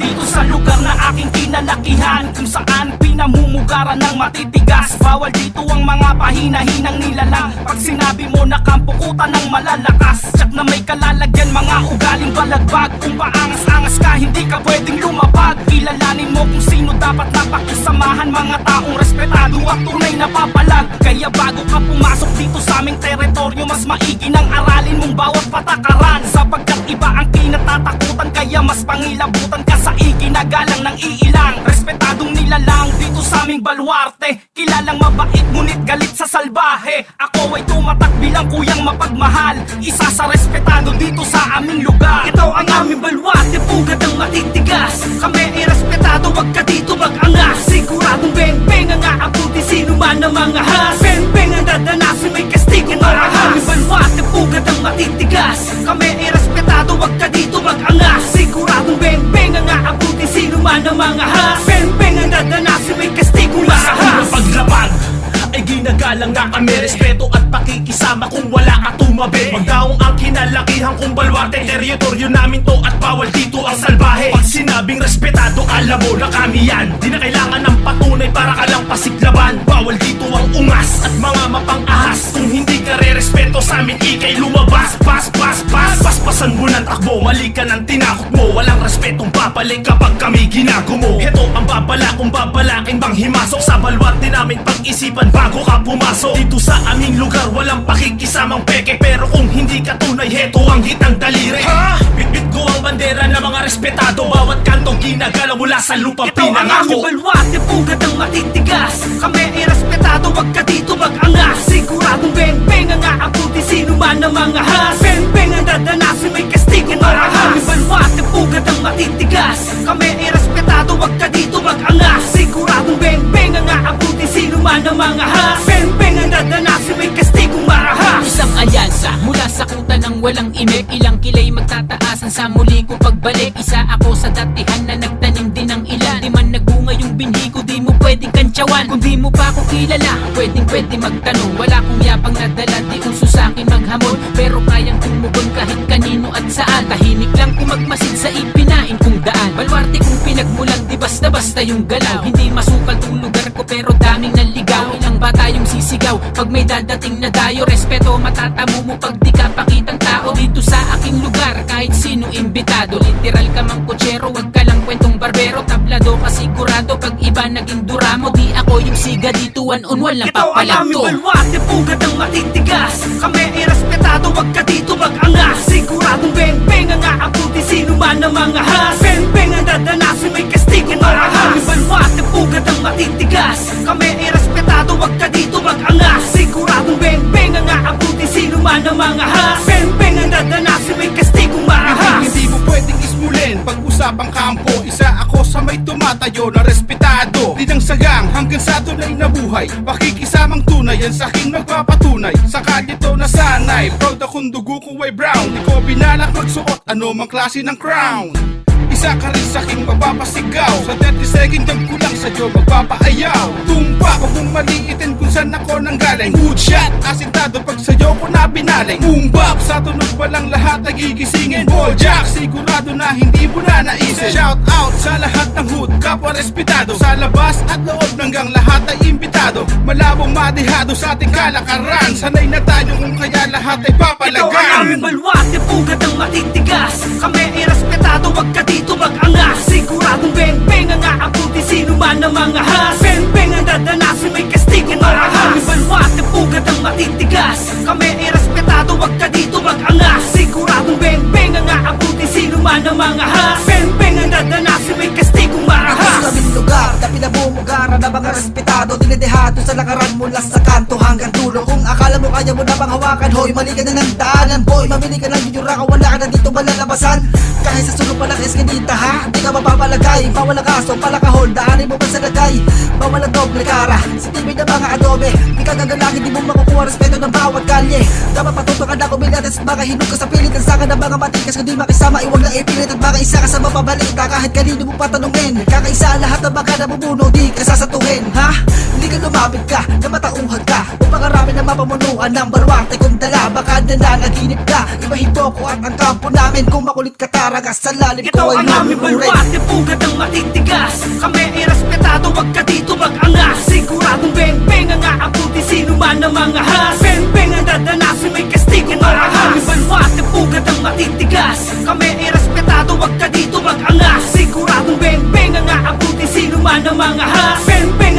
Dito sa lugar na aking kinalakihan Kung saan pinamumugaran ng matitigas. Bawal dito ang mga pahina-hinang nilalang. Pag sinabi mo na kampukutan ng malalakas. Tsak na may kalalagyan mga ugaling balagbag. Kung paangas-angas ka hindi ka pwedeng lumapag. Kilalanin mo kung sino dapat napakisamahan. Mga taong respetado at tunay na papalag. Kaya bago ka pumasok dito sa aming teritoryo Mas maigi nang aralin mong bawat patakaran. Sapagkat iba ang kinatatakutan Kaya mas pangilabutan iginagalang ng iilang Respetadong nilalang dito sa aming baluarte. Kilalang mabait ngunit galit sa salbahe. Ako ay tumatak bilang kuyang mapagmahal. Isa sa respetado dito sa aming lugar. Ito ang aming baluarte, pugat ang matitigas. Kami mga has Beng-beng ang dadanasin, may kastigo marahas paglapag ay ginagalang na kami. Respeto at pakikisama kung wala ka tumabi. Magdaong ang kinalakihan kung balwarte Teritoryo namin to at bawal dito ang salbahe. Pag sinabing respetado alam mo na kami yan. Di na kailangan ng patunay para ka lang pasiglaban Bawal dito ang ungas at mga mapang-ahas. Kung hindi ka re-respeto sa amin ikay lumabas. Pas, pas, pas, paspasan mo ng takbo Mali ka ng tinakot mo. Walang respetong papalik kapag kami ginagumo Ito ang babala kung babalaking bang himasok Sa balwarte namin. Pag-isipan bago ka pumasok. Dito sa aming lugar walang pakikisamang peke. Pero kung hindi ka tunay heto ang hitang daliri. Ha? Bitbit ko ang bandera ng mga respetado. Bawat kantong ginagalaw mula sa lupa Ito ang aming pinangako. baluarte, matitigas Kami ay respetado, wag ka dito mag-angas. Siguradong beng-beng ang aabuti Sino man ang mga has Beng-beng ang dadanasin, may kastigo marahas. Isang alyansa mula sa kuta ng walang imek Ilang kilay magtataasan sa muli ko pagbalik. Isa ako sa datihan na nagtanim din ng ilan. Di man nagbunga yung binhi ko di mo pwedeng kantsawan. Kung di mo pa ako kilala pwedeng pwede magtanong. Wala kong yapang nadala di uso sa akin maghamon. Pero kayang tumugon kahit kanino at saan. Tahimik lang kung magmasid sa ipinain kong daan. Balwarte kung pinagmulan di basta-basta yung galaw. Hindi masukal tong lugar ko pero daming naligaw. Ilang bata yung sisigaw. Pag may dadating na dayo Respeto matatamo mo. Pag di ka pakitang tao Dito sa aking lugar. Kahit sino imbitado Literal ka mang kutsero. Wag ka lang kwentong barbero. Tablado ka sigurado. Pag iba naging duramo Di ako yung siga. Dito one on one lang Ito ang aming papalagto baluarte, pugat ang matitigas. Kami ay respetado, wag ka dito mag-angas. Siguradong beng-beng ang aabuti Ang mga has Beng-beng ang dadanasin, may kastigo marahas Aming baluarte, pugat ang matitigas. Kami ay respetado, wag ka dito mag-angas. Siguradong beng-beng ang aabuti Sino man ang mga has Beng-beng ang dadanasin, may kastigo marahas Hindi mo pwedeng ismulin Pag-usapang kampo Isa ako sa may tumatayo na respetado. Di ng sagang hanggang sa tunay na buhay. Pakikisamang tunay Yan sa aking magpapatunay Sa kalito na sanay Proud akong dugo ko ay brown. Di ko binalak magsuot Ano mang klase ng crown isa ka rin sa aking mapapasigaw. Sa 30 second jump ko lang sa'yo magpapaayaw. Tumpa ko kung maliitin kung saan ako nanggaling. Good shot, asintado pag sa'yo ko na binaling. Boom bap, sa tunog pa lang lahat nagigisingin Ball jack, sigurado na hindi mo na naisip. Shout out sa lahat ng hood, kapwa respetado. Sa labas at loob hanggang lahat ay imbitado. Malabong madihado sa ating kalakaran. Sanay na tayo kung kaya lahat ay Ito ang papalagan. aming baluarte, pugat ang matitigas respetado, wag ka dito mag-angas. Siguradong beng-beng ang aabuti. Sino man ang mga has Beng-beng ang dadanasin, may kastigo marahas Sa aming lugar na pinamumugara na mga respetado Dinidehado sa lakaran mula sa kanto hanggang dulo. Kung akala mo kaya mo na bang hawakan Hoy, mali ka na ng daanan. Boy, mamili ka ng yura ka Wala ka na dito malalabasan Kahit sa sulong pa ng eskinita ha? Di ka mapapalagay. Bawal ang kaso, palakahol Daanin mo ba sa lagay. Bawal ang doble kara. Sa TV ng mga adobe Di ka gagalangin, di mo makukuha respeto ng bawat kalye. Dapat patuto ka na kumilates at baka hinug ka sa pilit Ang saka ng mga matikas Kung di makisama, iwag na ipilit At baka isa ka sa mapabalita Kahit kanino mo patanungin Kakaisa lahat ng baka nabubuno Di ka sasatuhin, ha? Hindi ka lumapit ka, na matauhag ka. O pangarami na mapamunuan ng barwarte kung dala na nanaginip ka. Ibahin mo ko at ang kampo namin. Namin Kung makulit ka taragas. Sa lalim Ito ko ay ang aming mamuhurin balwate Pugad ang matitigas. Kami ay respetado. Wag ka dito mag-angas. Siguradong beng-beng Ang aabuti Sino man ang mga has Beng-beng ang dadanasin. May kastigo marahas Aming balwate Pugad ang matitigas. Kami ay respetado. Wag ka dito mag-angas. Siguradong beng-beng Ang aabuti Sino man ang mga has Beng-beng